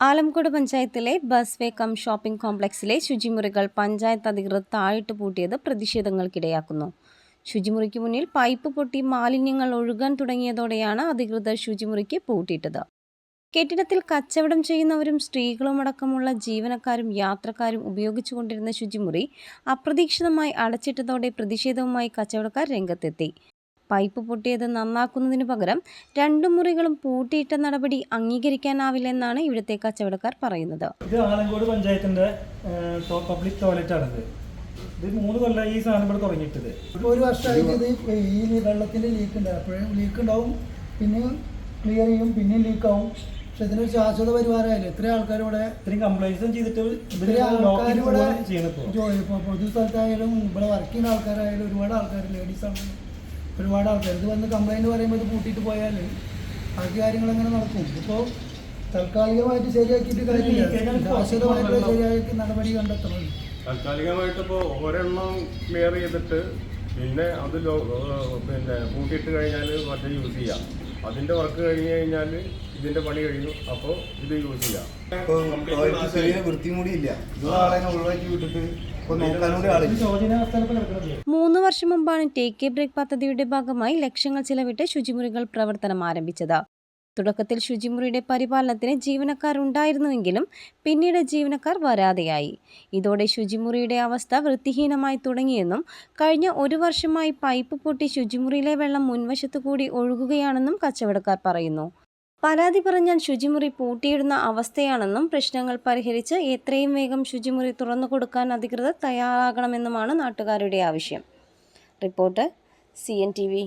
ആലംകോട് പഞ്ചായത്തിലെ bus way cum shopping കോംപ്ലക്സിലെ ശുചിമുറികൾ പഞ്ചായത്ത് അധികൃതർ താഴിട്ട് പൂട്ടിയത് പ്രതിഷേധങ്ങൾക്കിടയാക്കുന്നു. ശുചിമുറിക്ക് മുന്നിൽ പൈപ്പ് പൊട്ടി മാലിന്യങ്ങൾ ഒഴുകാൻ തുടങ്ങിയതോടെയാണ് അധികൃതർ ശുചിമുറിക്ക് പൂട്ടിയിട്ടത്. കെട്ടിടത്തിൽ കച്ചവടം ചെയ്യുന്നവരും സ്ത്രീകളും അടക്കമുള്ള ജീവനക്കാരും യാത്രക്കാരും ഉപയോഗിച്ചുകൊണ്ടിരുന്ന ശുചിമുറി അപ്രതീക്ഷിതമായി അടച്ചിട്ടതോടെ പ്രതിഷേധവുമായി കച്ചവടക്കാർ രംഗത്തെത്തി. പൈപ്പ് പൊട്ടിയത് നന്നാക്കുന്നതിന് പകരം രണ്ടു മുറികളും പൂട്ടിയിട്ട നടപടി അംഗീകരിക്കാനാവില്ലെന്നാണ് ഇവിടുത്തെ കച്ചവടക്കാർ പറയുന്നത്. ഇത് ആലങ്കോട് പഞ്ചായത്തിന്റെ പബ്ലിക് ടോയ്ലറ്റ് ആണ് ഇത് മൂന്ന് കൊല്ലം ഈ സാധനം ഇവിടെ തുടങ്ങിയിട്ടത്. ഒരു വർഷമായിട്ട് ഇത് ഈ വെള്ളത്തിന്റെ ലീക്ക് ഉണ്ട്. അപ്പോഴും ലീക്ക് ഉണ്ടാവും പിന്നെ ക്ലിയർ ചെയ്യും പിന്നെ ലീക്കാവും പക്ഷെ ഇതിനൊരു ശാശ്വത പരിഹാരമായില്ല? ഇത്ര ആൾക്കാർ ഇവിടെ ഇത്രയും കംപ്ലൈൻസും ചെയ്തിട്ട് ആൾക്കാർ ഇവിടെ ജോലി പൊതു സ്ഥലത്തായാലും ഇവിടെ വർക്ക് ചെയ്യുന്ന ആൾക്കാരായാലും ഒരുപാട് ആൾക്കാർ ലേഡീസ് ആണെങ്കിലും ഒരുപാട് ആൾക്കാർ ഇത് വന്ന് കംപ്ലൈന്റ് പറയുമ്പോൾ ഇത് പൂട്ടിയിട്ട് പോയാൽ ബാക്കി കാര്യങ്ങൾ അങ്ങനെ നടക്കും? ഇപ്പോൾ താൽക്കാലികമായിട്ട് ശരിയാക്കിയിട്ട് കാര്യമില്ല. ശാശ്വതമായിട്ടുള്ള ശരിയാക്കി നടപടി കണ്ടെത്തണം. താൽക്കാലികമായിട്ട് ഇപ്പോൾ ഒരെണ്ണം ക്ലിയർ ചെയ്തിട്ട് പിന്നെ അത് പിന്നെ കൂട്ടിയിട്ട് കഴിഞ്ഞാൽ മറ്റേ യൂസ് ചെയ്യാം. അതിന്റെ വർക്ക് കഴിഞ്ഞു കഴിഞ്ഞാൽ ഇതിന്റെ പണി കഴിഞ്ഞു. അപ്പോൾ ഇത് യൂസ് ചെയ്യാം. മൂന്ന് വർഷം മുമ്പാണ് ടേക്ക് എ ബ്രേക്ക് പദ്ധതിയുടെ ഭാഗമായി ലക്ഷങ്ങൾ ചിലവിട്ട് ശുചിമുറികൾ പ്രവർത്തനം ആരംഭിച്ചത്. തുടക്കത്തിൽ ശുചിമുറിയുടെ പരിപാലനത്തിന് ജീവനക്കാർ ഉണ്ടായിരുന്നുവെങ്കിലും പിന്നീട് ജീവനക്കാർ വരാതെയായി. ഇതോടെ ശുചിമുറിയുടെ അവസ്ഥ വൃത്തിഹീനമായി തുടങ്ങിയെന്നും കഴിഞ്ഞ ഒരു വർഷമായി പൈപ്പ് പൊട്ടി ശുചിമുറിയിലെ വെള്ളം മുൻവശത്തു കൂടി ഒഴുകുകയാണെന്നും കച്ചവടക്കാർ പറയുന്നു. പരാതി പറഞ്ഞാൽ ശുചിമുറി പൂട്ടിയിടുന്ന അവസ്ഥയാണെന്നും പ്രശ്നങ്ങൾ പരിഹരിച്ച് എത്രയും വേഗം ശുചിമുറി തുറന്നു കൊടുക്കാൻ അധികൃതർ തയ്യാറാകണമെന്നുമാണ് നാട്ടുകാരുടെ ആവശ്യം. Report C N T V.